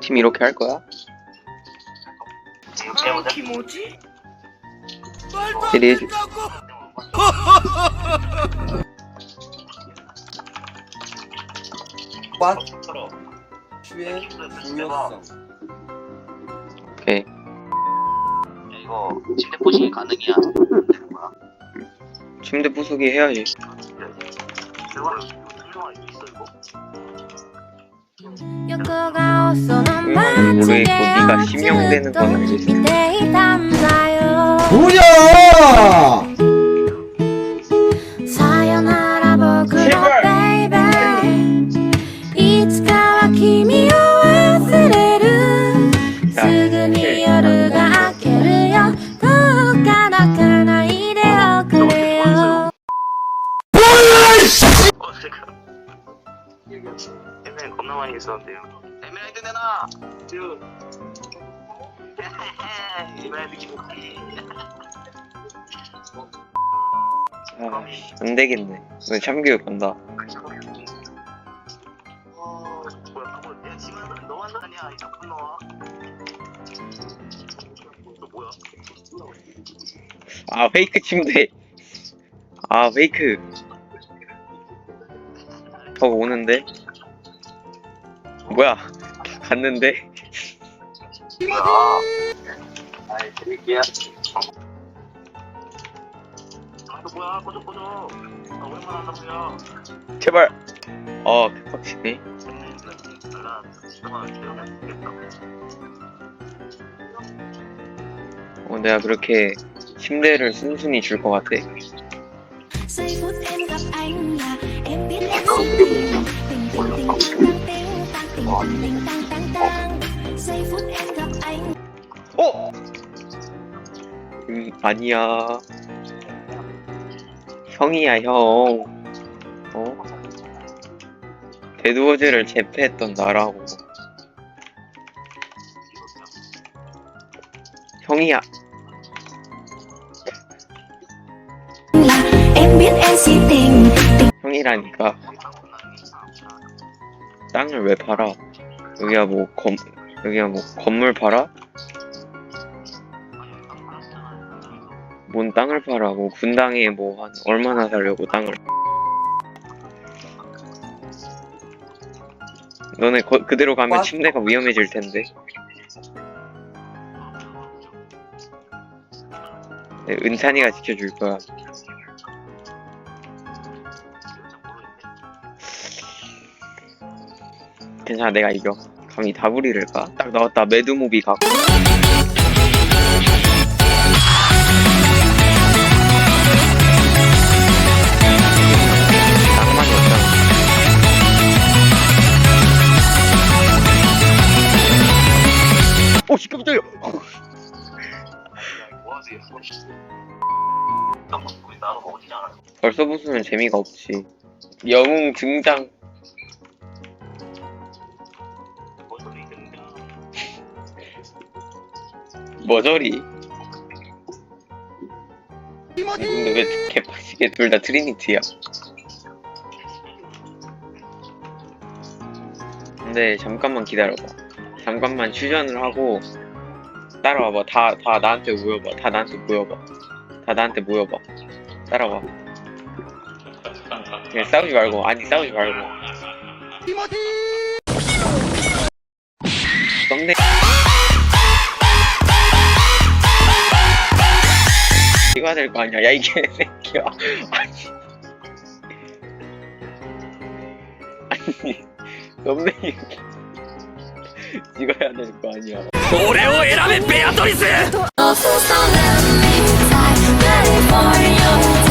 팀 이렇게 할 거야? 김오지? 시리 해줘. 왓 서로. 슈의 중요성 오케이. 야, 이거 침대 포징이 가능이야. 침대 부수기 해야지. 모르겠고 네가 심형되는 건 알겠어. 밑에 옛날에 겁나 많이 있었는데요. 에메랄드 내놔. 쭉. 에메랄드 기록하기. 아, 안 되겠네. 오늘 참교육 간다. 어, 뭐야, 그거 야, 지금 너만 너 아니야, 이 나쁜 놈아. 또 뭐야? 아, 페이크 침대. 아, 페이크. 저거 오는데? 뭐야? 갔는데? 뭐야? 아이, 재밌게야. 아, 또 뭐야? 꺼져, 꺼져. 아, 오랜만에 한다고요. 제발. 어, 기다려. 되겠다. 어, 내가 그렇게 침대를 순순히 줄 것 같아. giây phút em gặp anh là em biết em sẽ tình tình tình tình gặp anh 어? 음, 아니야. 형이야, 형. 어? 데드워즈를 제패했던 나라고. 형이야. 형이라니까. 땅을 왜 팔아? 여기야 뭐 검, 여기야 뭐 건물 팔아? 뭔 땅을 팔아? 뭐 분당에 뭐 한 얼마나 살려고 땅을? 너네 거, 그대로 가면 와. 침대가 위험해질 텐데. 네, 은찬이가 지켜줄 거야. 괜찮아, 내가 이겨. 감히 다부리를 까? 딱 나왔다, 매드무비 없잖아. 오, 나도 어디잖아. 벌써 부수면 재미가 없지. 영웅 등장. 머저리. 근데 왜 개빡치게 둘 다 트리니티야? 근데 잠깐만 기다려봐. 잠깐만 휴전을 하고 따라와봐. 다, 다 나한테 모여봐. 다 나한테 모여봐. 다 나한테 모여봐. 따라와. 그냥 싸우지 말고. 아니 싸우지 말고. 썸네. 찍어야 될거 아니야. 야, 이 개새끼야. 아니. 아니. 썸네일. 찍어야 될 거 아니야. Let me ready for you